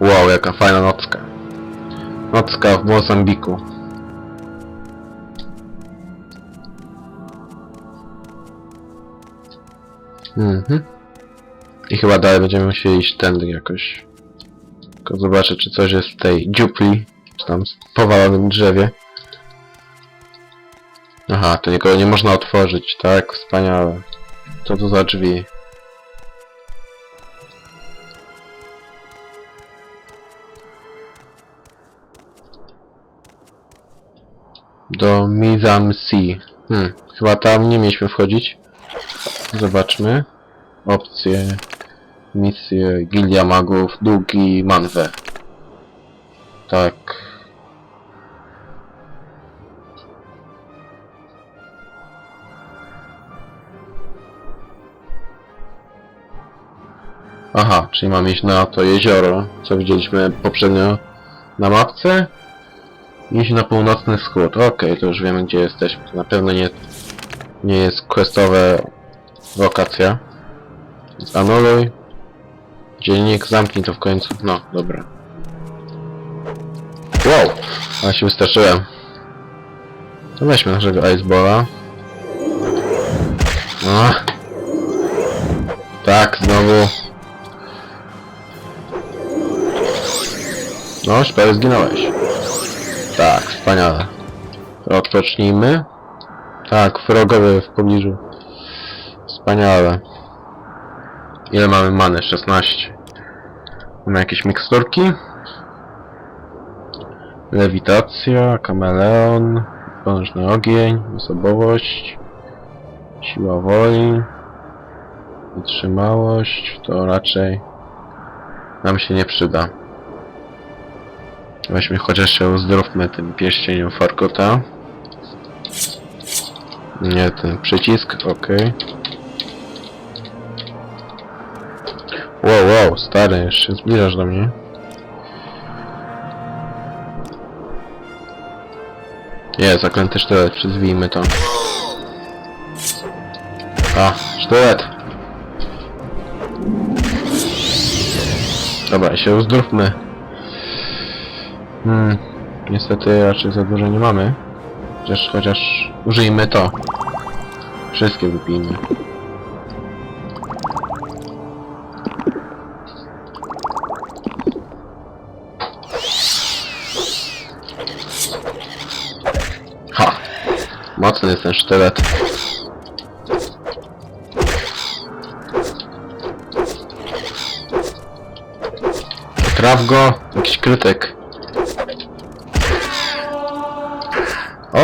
Wow, jaka fajna nocka. Nocka w Mozambiku. Mhm. I chyba dalej będziemy musieli iść tędy jakoś. Tylko zobaczę, czy coś jest w tej dziupli, czy tam w powalonym drzewie. Aha, to nie można otworzyć, tak? Wspaniale. Co to za drzwi? Do Mizam Sea. Hmm, chyba tam nie mieliśmy wchodzić. Zobaczmy. Opcje. Misje, Gildia Magów, Długi, Manwę. Tak. Aha, czyli mamy iść na to jezioro, co widzieliśmy poprzednio na mapce. Iść na północny wschód. Okej, to już wiemy gdzie jesteśmy. Na pewno nie, nie jest questowa lokacja. Więc anuluj. Dziennik, zamknij to w końcu. No, dobra. Wow! Ale się wystraszyłem. To weźmy naszego Iceballa. No. Tak, znowu. No, prawie zginąłeś. Tak, wspaniale. Odpocznijmy. Tak, wrogowie w pobliżu. Wspaniale. Ile mamy many? 16. Mamy jakieś miksturki. Lewitacja, kameleon, potężny ogień, osobowość, siła woli, wytrzymałość, to raczej nam się nie przyda. Weźmy chociaż się uzdrówmy tym pierścieniem Farkota. Nie, ten przycisk, ok. Wow, wow, stary, jeszcze zbliżasz do mnie. Nie, zaklęty sztylet, przyzwijmy to. A, sztylet! Dobra, się uzdrówmy. Hmm, niestety raczej za dużo nie mamy. Chociaż, chociaż użyjmy to. Wszystkie wypijmy. Ha! Mocny jest ten sztylet. Traf go, jakiś krytyk.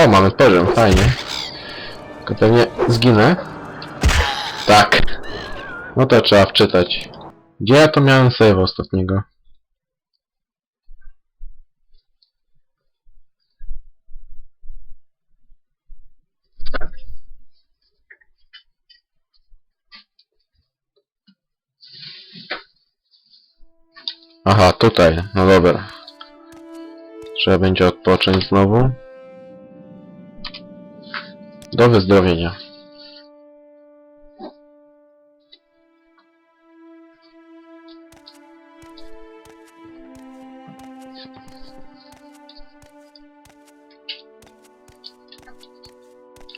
O, mamy poziom, fajnie. Tylko pewnie zginę. Tak. No to trzeba wczytać. Gdzie ja to miałem save ostatniego? Aha, tutaj. No dobra. Trzeba będzie odpocząć znowu. Do wyzdrowienia.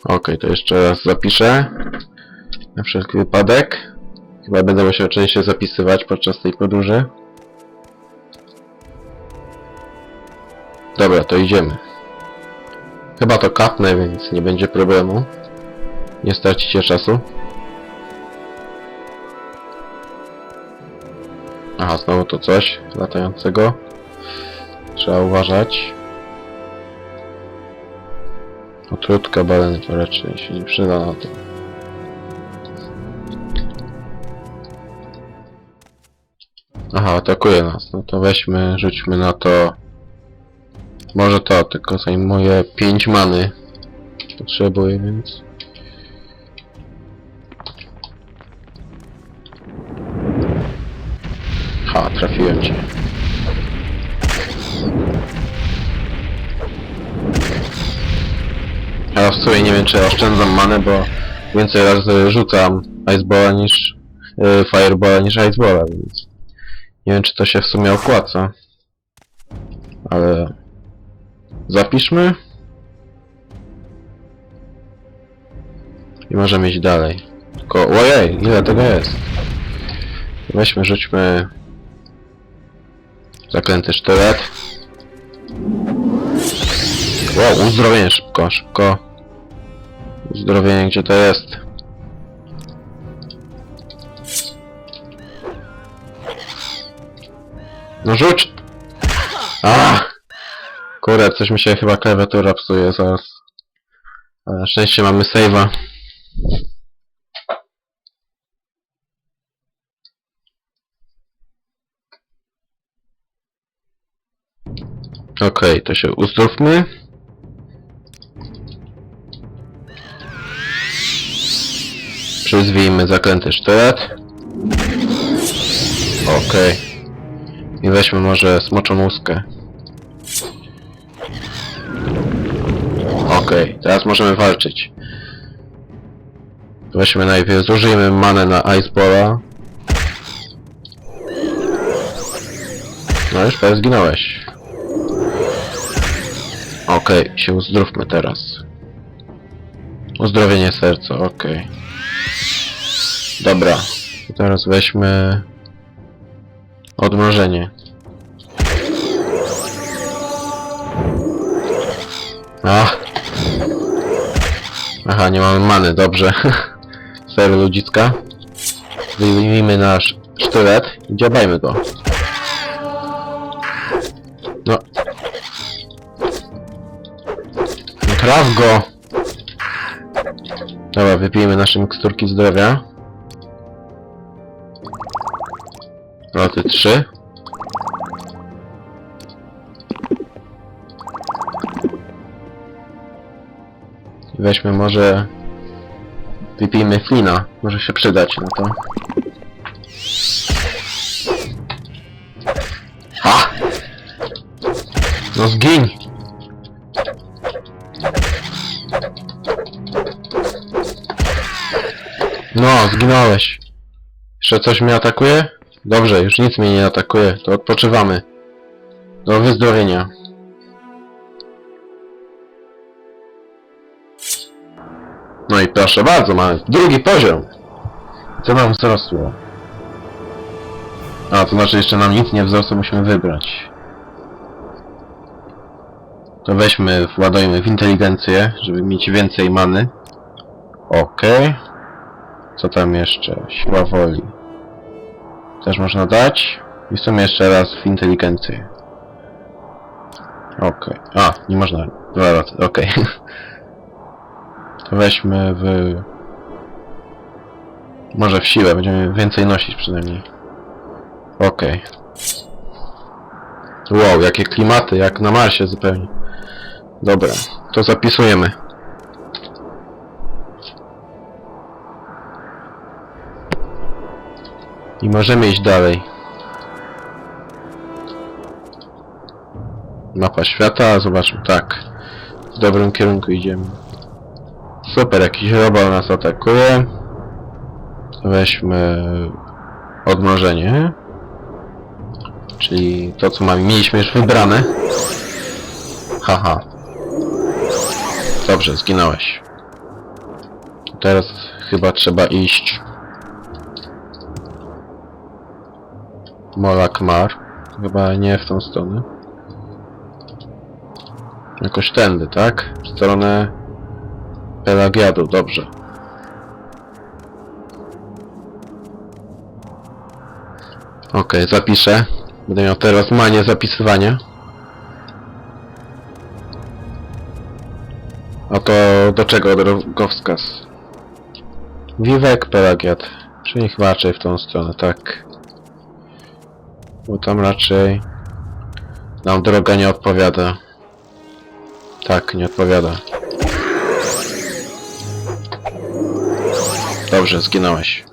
Okej, to jeszcze raz zapiszę. Na wszelki wypadek. Chyba będę musiał częściej zapisywać podczas tej podróży. Dobra, to idziemy. Chyba to kapnę, więc nie będzie problemu. Nie stracicie czasu. Aha, znowu to coś latającego. Trzeba uważać. Otrutka baleny to raczej się nie przyda na to. Aha, atakuje nas. No to weźmy, rzućmy na to może to, tylko zajmuje 5 many. Potrzebuję, więc... Ha, trafiłem cię. Ja w sumie nie wiem, czy oszczędzam manę, bo więcej razy rzucam Iceballa niż... Yy, Fireballa niż Iceballa, więc... Nie wiem, czy to się w sumie opłaca. Ale... Zapiszmy. I możemy iść dalej. Tylko, ojej, ile tego jest? Weźmy, rzućmy... Zaklęty sztylet. Wow, uzdrowienie szybko, szybko. Uzdrowienie, gdzie to jest? No rzuć! A! Kurde, coś mi się chyba klawiatura psuje zaraz. Na szczęście mamy save'a. Okej, to się uzdrówmy. Przyzwijmy zaklęty sztylet. Okej. I weźmy może smoczą łuskę. Okej, teraz możemy walczyć. Weźmy najpierw, zużyjmy manę na Iceballa. No już prawie zginąłeś. Okej, się uzdrówmy teraz. Uzdrowienie serca, okej. Dobra, i teraz weźmy odmrożenie. Ach. Aha, nie mamy many, dobrze. Sery ludzicka. Wyjmijmy nasz sztylet i dziabajmy go. No. No go! Dobra, wypijmy nasze miksturki zdrowia. Loty 3. Weźmy może... Wypijmy flina. Może się przydać na to. Ha! No zgiń! No, zginąłeś. Jeszcze coś mnie atakuje? Dobrze, już nic mnie nie atakuje. To odpoczywamy. Do wyzdrowienia. No i proszę bardzo, mamy drugi poziom. Co nam wzrosło? A, to znaczy jeszcze nam nic nie wzrosło, musimy wybrać. To weźmy, władujmy w inteligencję, żeby mieć więcej many. Okej. Co tam jeszcze? Siła woli. Też można dać. I sumie jeszcze raz w inteligencję. Okej. A, nie można. Dwa razy, okej. To weźmy w... Może w siłę, będziemy więcej nosić przynajmniej. Okej. Wow, jakie klimaty, jak na Marsie zupełnie. Dobra, to zapisujemy. I możemy iść dalej. Mapa świata, zobaczmy, tak. W dobrym kierunku idziemy. Super, jakiś robot nas atakuje. Weźmy odmrożenie. Czyli to, co mamy, mieliśmy już wybrane. Haha. Dobrze, zginąłeś. Teraz chyba trzeba iść. Mola Kmar. Chyba nie w tą stronę. Jakoś tędy, tak? W stronę Pelagiadu, dobrze. Okej, zapiszę. Będę miał teraz manię zapisywania. A to do czego drogowskaz? Wiwek, Pelagiad. Czyli chyba raczej w tą stronę, tak. Bo tam raczej... Nam droga nie odpowiada. Tak, nie odpowiada. Dobrze, zginąłeś.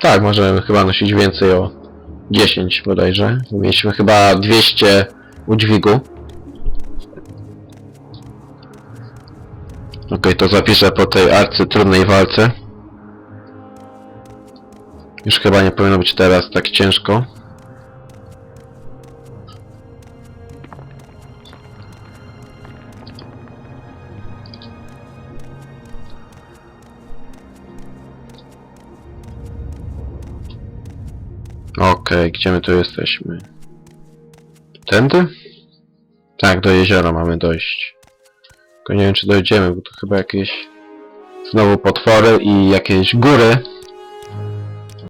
Tak, możemy chyba nosić więcej o 10 bodajże. Mieliśmy chyba 200 udźwigu. Okej, to zapiszę po tej arcy trudnej walce. Już chyba nie powinno być teraz tak ciężko. Okej, gdzie my tu jesteśmy? Tędy? Tak, do jeziora mamy dojść. Tylko nie wiem, czy dojdziemy, bo to chyba jakieś znowu potwory i jakieś góry.